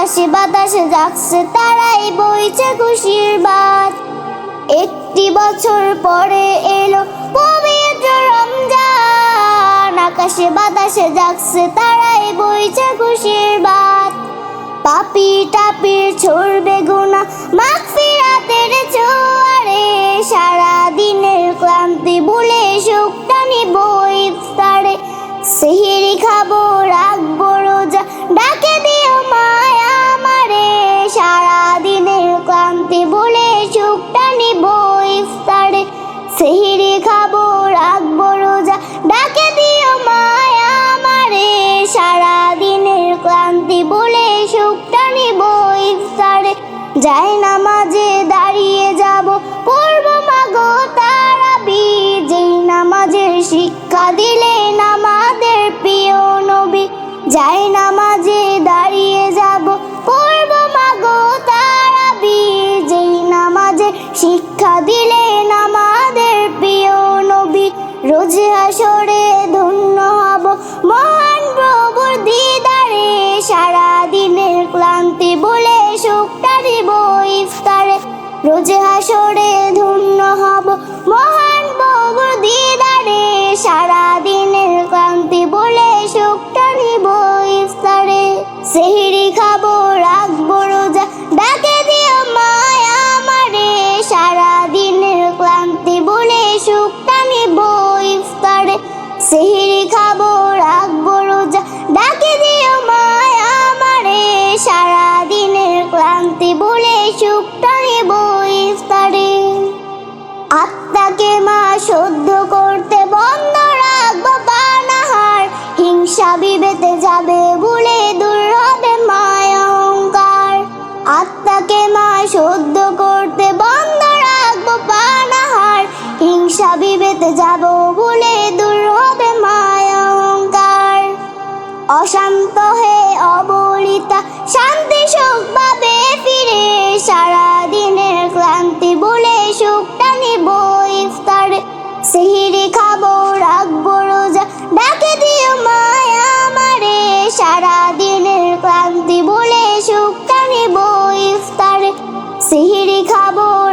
আকাশে বাতাসে যাচ্ছে তারাই বইছে খুশির বাত একটি বছর পরে এলো পবিত্র রমজান। আকাশে বাতাসে যাচ্ছে তারাই বইছে খুশির বাত পাপি টাপির ছড়বে গুণা মাগফিরাতের জোয়ারে। সারা দিনের ক্লান্তি ভুলে সুখটা নিব ইফতারে। সিহিরি খাব, রাখব রোজা, ডাকে সারা দিনের ক্লান্তি ভুলে সুখটা নিব ইফতারে। সিহিরি খাব, রাখব রোজা। ডাকে দিও মায়া আমারে। সারা দিনের বলে সুখটা নিব ইফতারে। যাই নামাজে দাঁড়িয়ে যাব পূর্ব মাগো তারাবি। যেই নামাজের শিক্ষা দিলেন আমাদের প্রিয় নবী। যাই নামাজে শিক্ষা দিলেন আমাদের প্রিয় নবী। রোজ হাসরে ধন্য হব মহান প্রভুর দিদারে। সারা দিনের ক্লান্তি বলে সুখটা দিব ইফতারে। রোজ হাসরে ধন্য হব আত্মাকে মা শুদ্ধ করতে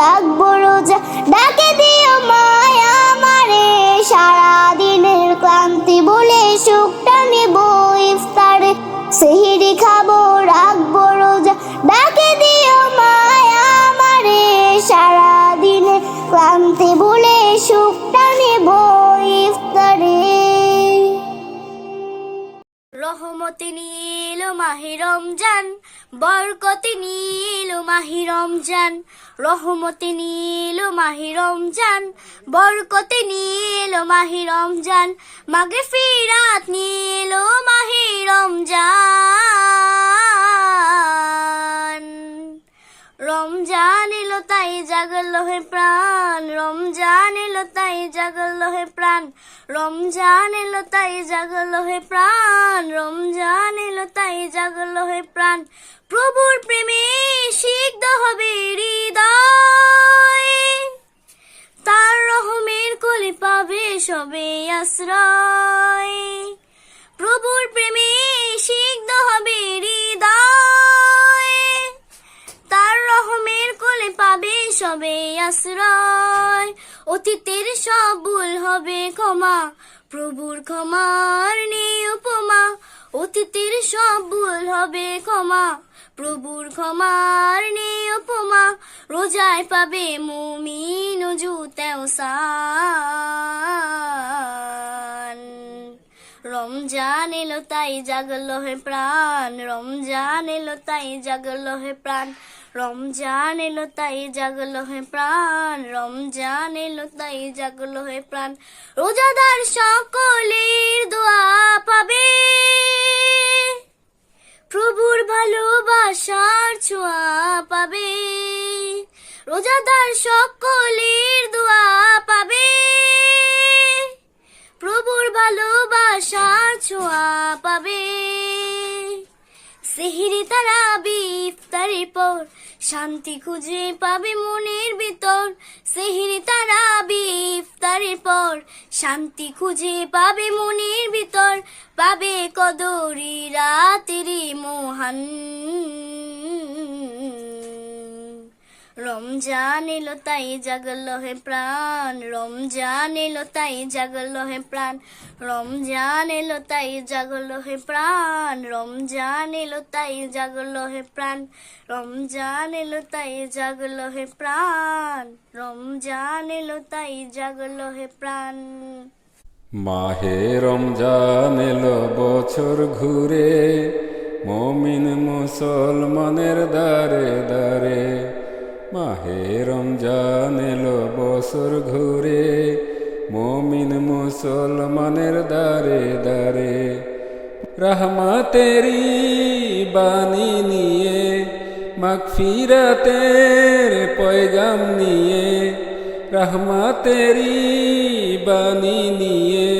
রাখব রোজা। ডাকে দিও মায়া আমারে সারা দিনের ক্লান্তি বলে সুখটা নিব ইফতারে। সিহিরি খাব, রাখব রোজা। ডাকে দিও মায়া আমারে সারা দিনের ক্লান্তি বলে সুখটা নিব ইফতারে। রহমতে নীল মাহি রমজান বরকতে নীল মাহি রমজান, রহমতে নীল মাহি রমজান, বরকতে নীল মাহি রমজান, মাগে ফিরাত নীল মাহি রমজান। রমজান তাই জাগল হে প্রাণ। রমজান এলো তাই জাগল হে প্রাণ। রমজান এলো তাই জাগল হে প্রাণ। রমজান এলো তাই জাগল হে প্রাণ। প্রভুর প্রেমে সিদ্ধ হবে হৃদয়। তার রহমের কোলে পাবে সবে আশ্রয়। সবে আশ্রয়। অতীতের সব ভুল হবে ক্ষমা, প্রভুর ক্ষমার নেই উপমা। অতীতের সব ভুল হবে ক্ষমা, প্রভুর ক্ষমার নেই উপমা। রোজায় পাবে মুমিন জুতেও রমজান এলো তাই জাগলো হে প্রাণ, রমজান এলো তাই জাগলো হে প্রাণ। রমজান এলো তাই জাগলো হে প্রাণ, রমজান এলো তাই জাগলো হে প্রাণ। রোজাদার সকলের দোয়া পাবে। প্রভুর ভালোবাসার ছোঁয়া পাবে। রোজাদার সকলের দোয়া পাবে। প্রভুর ভালোবাসার ছোঁয়া পাবে। সেহিরি তারা ইফতারের পর শান্তি খুঁজে পাবে মনের ভিতর। সেহিরি তারা ইফতারের পর। শান্তি খুঁজে পাবে মনের ভিতর। পাবে কদরি রাতেরি মোহান। রমজান এলো তাই জাগলো হে প্রাণ রমজান এলো তাই জাগলো হে প্রাণ রমজান এলো তাই জাগলো হে প্রাণ রমজান এলো তাই জাগলো হে প্রাণ রমজান এলো তাই জাগলো হে প্রাণ রমজান এলো তাই জাগলো হে প্রাণ। মাহে রমজান এলো বছর ঘুরে, মমিন মুসলমানের দারে দারে মাহে রমজান এলো বছর ঘুরে, মমিন মুসলমানের দারে দারে রহমতেরি বাণী নিয়ে, মাগফিরাতের পয়গাম নিয়ে, রহমতেরি বাণী নিয়ে,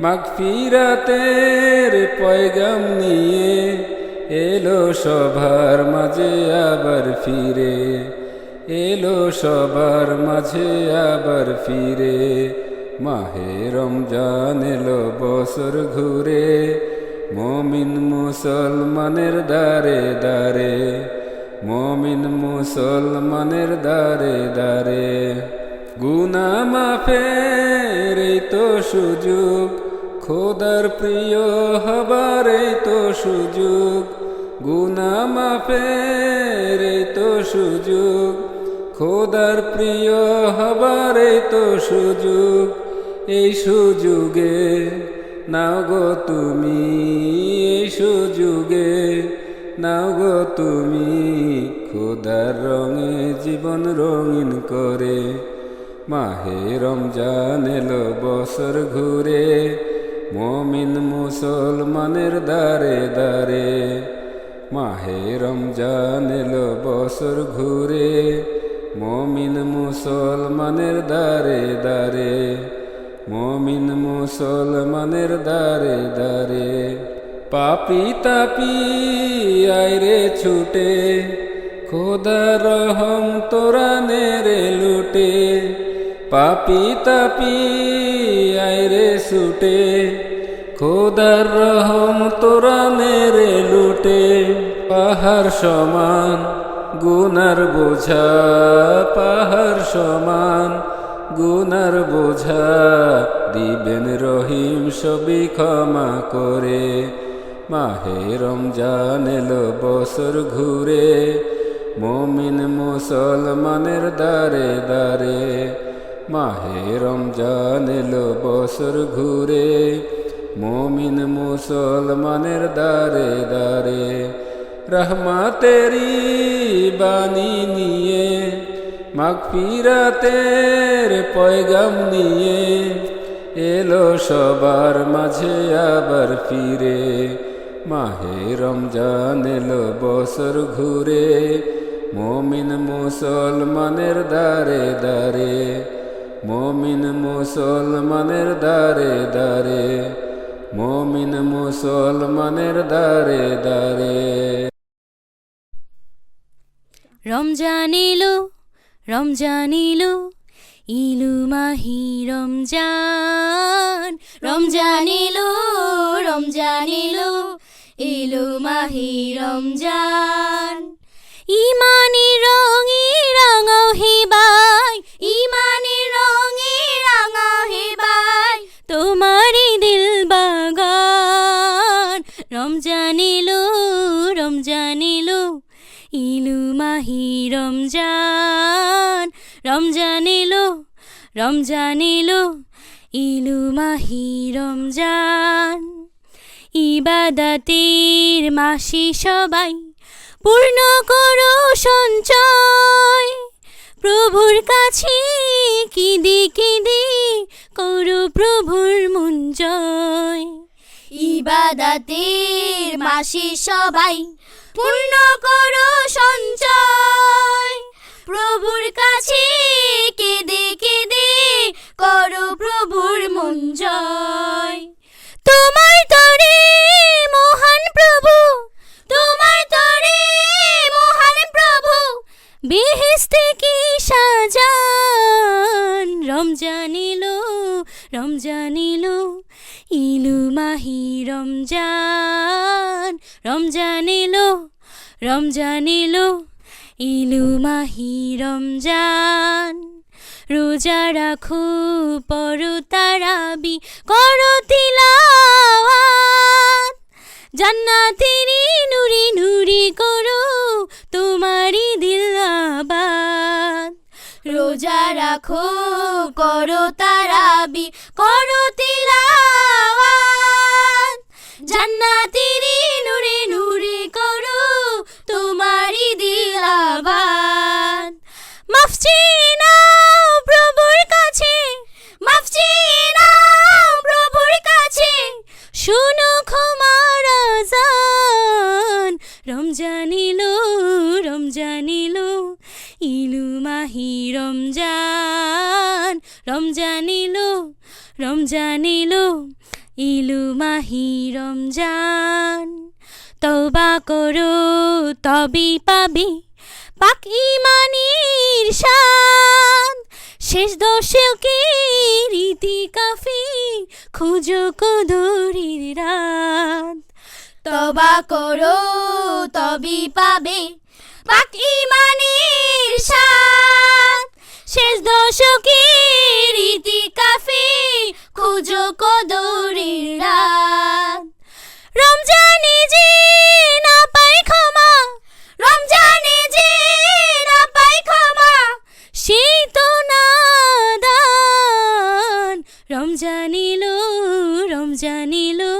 মাগফিরাতের পয়গাম নিয়ে এলো সবার মাঝে আবার ফিরে। এলো সবার মাঝে আবার ফিরে। মাহে রমজান এলো বছর ঘুরে। মমিন মুসলমানের দারে দারে মমিন মুসলমানের দারে দারে গুনা মাফের তো সুযোগ। খোদার প্রিয় হবার তো সুযোগ। গুনা মাফের তো সুযোগ। খোদার প্রিয় হবার তো সুযোগ, এই সুযোগে নাও গো তুমি, এই সুযোগে নাও গো তুমি, খোদার রঙে জীবন রঙিন করে, মাহে রমজান এলো বছর ঘুরে, মমিন মুসলমানের দারে দারে মাহে রমজান এলো বছর ঘুরে মমিন মুসলমানের দারে দারে মমিন মুসলমানের দারে দারে পাপি তাপি আইরে ছুটে, খোদা রহম তোরা নেরে লুটে। পাপি তাপি আইরে ছুটে খোদার রহম তোরা নেরে লুটে। পাহাড় সমান গুনার বোঝা পাহাড় সমান। গুনার বোঝা দিবেন রহিম সবই ক্ষমা করে। মাহে রমজান এলো বছর ঘুরে, মমিন মুসলমানের দারে দারে মাহে রমজান এলো বছর ঘুরে, মমিন মুসলমানের দারে দারে রহমাতেরি বাণী নিয়ে, মাগফিরাতের পয়গাম নিয়ে এলো সবার মাঝে আবার ফিরে। মাহে রমজান এলো বছর ঘুরে, মমিন মুসলমানের দারে দারে মমিন মুসলমানের দারে দারে মমিন মুসলমানের দারে দারে রমজান এলো রমজান এলো ইলু মাহি রমজান। রমজান এলো রমজান এলো এলো মাহি রমজান। ইমানি রঙে রাঙাও হে রমজান এলো ইলু মাহি রমজান। ইবাদাতের মাসি সবাই পূর্ণ করো সঞ্চয়। প্রভুর কাছে কিদি কিদি করো প্রভুর মন জয়। ইবাদাতের মাসি সবাই পূর্ণ করো সঞ্চয়। প্রভুর কাছে কেঁদে কেঁদে করো প্রভুর মন জয়। তোমার তরে মহান প্রভু, তোমার তরে মহান প্রভু বেহেস্তে কি সাজান? রমজান এলো রমজান এলো, ইলু মাহি রমজান। রমজান এলো রমজান এলো, ইলু মাহি রমজান। রোজা রাখো পর তারাবি, করো তিলাওয়াত। জান্নাতেরি নুরি নুরি করো তোমারি দিল আবাদ। রোজা রাখো করো তারাবি, করো তিলাওয়াত। জান্নাতেরি রমজান এলো রমজান এলো ইলু মাহি রমজান। রমজান এলো রমজান এলো ইলু মাহি রমজান। তওবা করো, তবে পাবে পাক ইমানের শান শেষ দশকে রীতি কাফি, খুঁজো কদরির রাত। তবা করো, তবি পাবে। পাক ইমানের শান শেষ দশকে রীতি কাফি, খুঁজো কদরির রাত। রমজানে যে না পাই ক্ষমা, রমজানে যে না পাই ক্ষমা, সেই তো নাদান। রমজান এলো রমজান এলো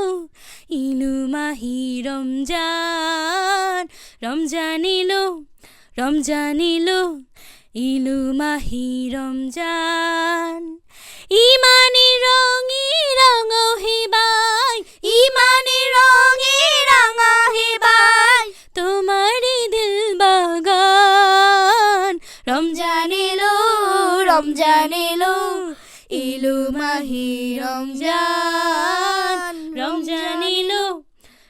ইলু মাহি রমজান রমজান এলো রমজান এলো ইলু মাহি রমজান। ইমানি রঙে রঙ হেবাই ইমানি রঙে রঙ হেবাই তোমারি দিল বাগান। রমজান এলো রমজান এলো ইলু রমজান।